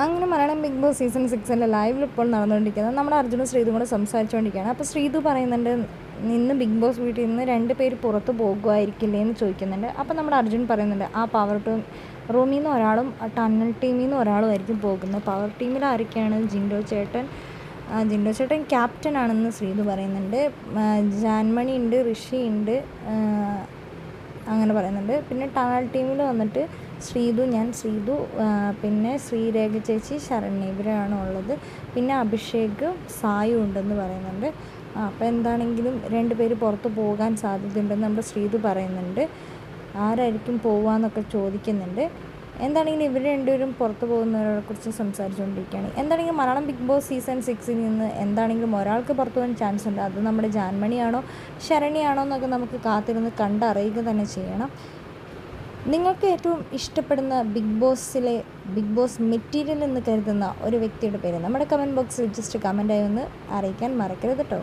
അങ്ങനെ Malayalam big Boss season സിക്സിന്റെ ലൈവിൽ ഇപ്പോൾ നടന്നുകൊണ്ടിരിക്കുന്നത്. നമ്മുടെ അർജുനും ശ്രീതും കൂടെ സംസാരിച്ചുകൊണ്ടിരിക്കുകയാണ്. അപ്പോൾ ശ്രീതു പറയുന്നുണ്ട് ഇന്ന് ബിഗ് ബോസ് വീട്ടിൽ നിന്ന് രണ്ട് പേര് പുറത്ത് പോകുമായിരിക്കില്ലേ എന്ന് ചോദിക്കുന്നുണ്ട്. അപ്പോൾ നമ്മുടെ അർജുൻ പറയുന്നുണ്ട് ആ പവർ ടു റൂമിൽ നിന്ന് ഒരാളും ടണ്ണൽ ടീമിൽ നിന്ന് ഒരാളും ആയിരിക്കും പോകുന്നത്. പവർ ടീമിൽ ആരൊക്കെയാണ്? ജിൻഡോ ചേട്ടൻ ജിൻഡോ ചേട്ടൻ ക്യാപ്റ്റൻ ആണെന്ന് ശ്രീതു പറയുന്നുണ്ട്. ജാൻമണി ഉണ്ട് ഋഷി ഉണ്ട് അങ്ങനെ പറയുന്നുണ്ട്. പിന്നെ ടാൽ ടീമിൽ വന്നിട്ട് ശ്രീതു ഞാൻ ശ്രീതു പിന്നെ ശ്രീരേഖ ചേച്ചി ശരണ്യ ഇവരാണ് ഉള്ളത്. പിന്നെ അഭിഷേക് സായു ഉണ്ടെന്ന് പറയുന്നുണ്ട്. അപ്പോൾ എന്താണെങ്കിലും രണ്ട് പേര് പുറത്ത് പോകാൻ സാധ്യതയുണ്ടെന്ന് നമ്മുടെ ശ്രീതു പറയുന്നുണ്ട്. ആരായിരിക്കും പോവാന്നൊക്കെ ചോദിക്കുന്നുണ്ട്. എന്താണെങ്കിലും ഇവർ രണ്ടുപേരും പുറത്തു പോകുന്നവരെ കുറിച്ച് സംസാരിച്ചുകൊണ്ടിരിക്കുകയാണ്. എന്താണെങ്കിലും മലയാളം ബിഗ് ബോസ് സീസൺ സിക്സിൽ നിന്ന് എന്താണെങ്കിലും ഒരാൾക്ക് പുറത്തു പോകാൻ ചാൻസ് ഉണ്ട്. അത് നമ്മുടെ ജാൻമണിയാണോ ശരണിയാണോ എന്നൊക്കെ നമുക്ക് കാത്തിരുന്ന് കണ്ടറിയുക തന്നെ ചെയ്യണം. നിങ്ങൾക്ക് ഏറ്റവും ഇഷ്ടപ്പെടുന്ന ബിഗ് ബോസിലെ ബിഗ് ബോസ് മെറ്റീരിയൽ എന്ന് കരുതുന്ന ഒരു വ്യക്തിയുടെ പേര് നമ്മുടെ കമന്റ് ബോക്സിൽ ജസ്റ്റ് കമന്റായി ഒന്ന് അറിയിക്കാൻ മറക്കരുത് കേട്ടോ